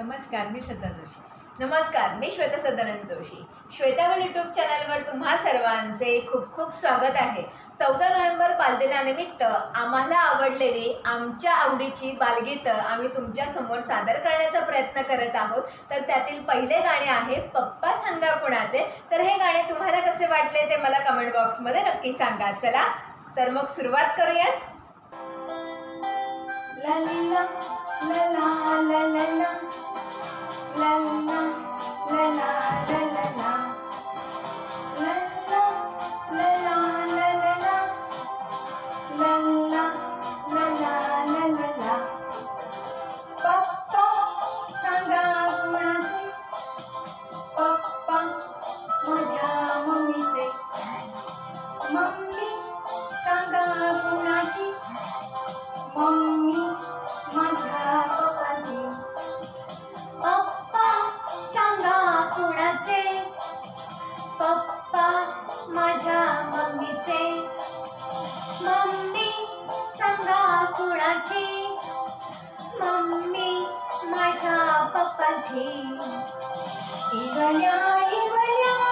नमस्कार मी श्रद्धा जोशी. नमस्कार मी श्वेता सदानंद जोशी. श्वेतावर यूट्यूब चॅनलवर तुम्हा सर्वांचे खूप खूप स्वागत आहे. चौदा नोव्हेंबर बालदिनानिमित्त आम्हाला आवडलेली आमच्या आवडीची बालगीतं आम्ही तुमच्यासमोर सादर करण्याचा प्रयत्न करत आहोत. तर त्यातील पहिले गाणे आहे पप्पा सांगा कुणाचे. तर हे गाणे तुम्हाला कसे वाटले ते मला कमेंट बॉक्समध्ये नक्की सांगा. चला तर मग सुरुवात करूयात. ला ला ला ला ला ला ला मम्मी सांगा कुणाची? मम्मी माझ्या पप्पाची. पप्पा सांगा कुणाचे? पप्पा माझ्या मम्मीचे. मम्मी सांगा कुणाची? मम्मी माझ्या पप्पाची. इवल्या इवल्या.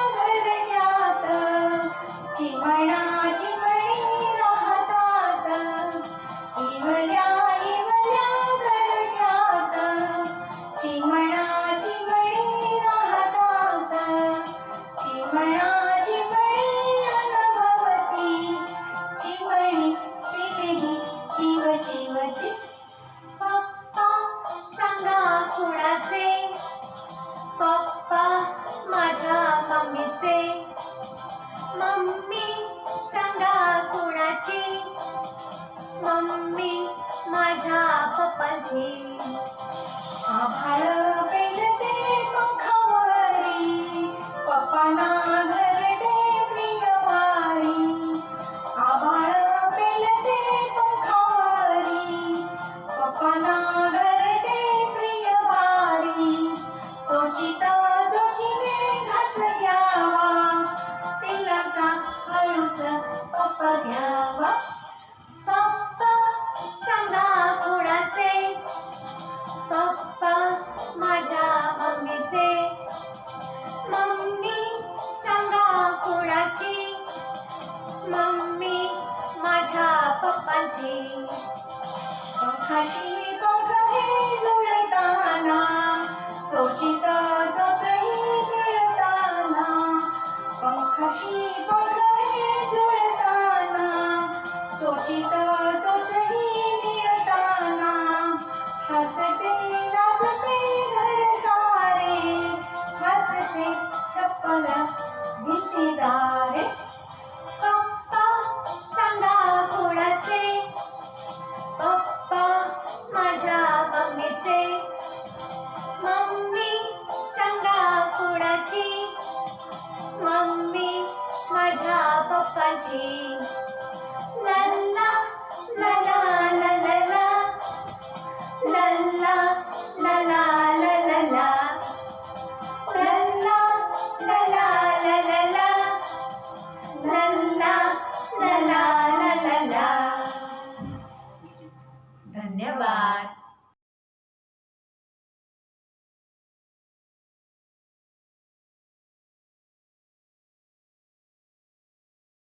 माझ्या पप्पाची आभाळ पेलते पंखावरी. पप्पाना घरटे प्रियवारी. आभाळ पेलते पंखावरी. पप्पाना घरटे प्रियवारी. चोचित चोचिने घास घ्यावा. पिल्लाचा हळूच पप्पा घ्यावा. 安静。刚开始都可以如人大拿，走近的就最别人大拿。刚开始都可以如人大拿，走近的就最别人大拿。कोणाची मम्मी माझ्या पप्पाची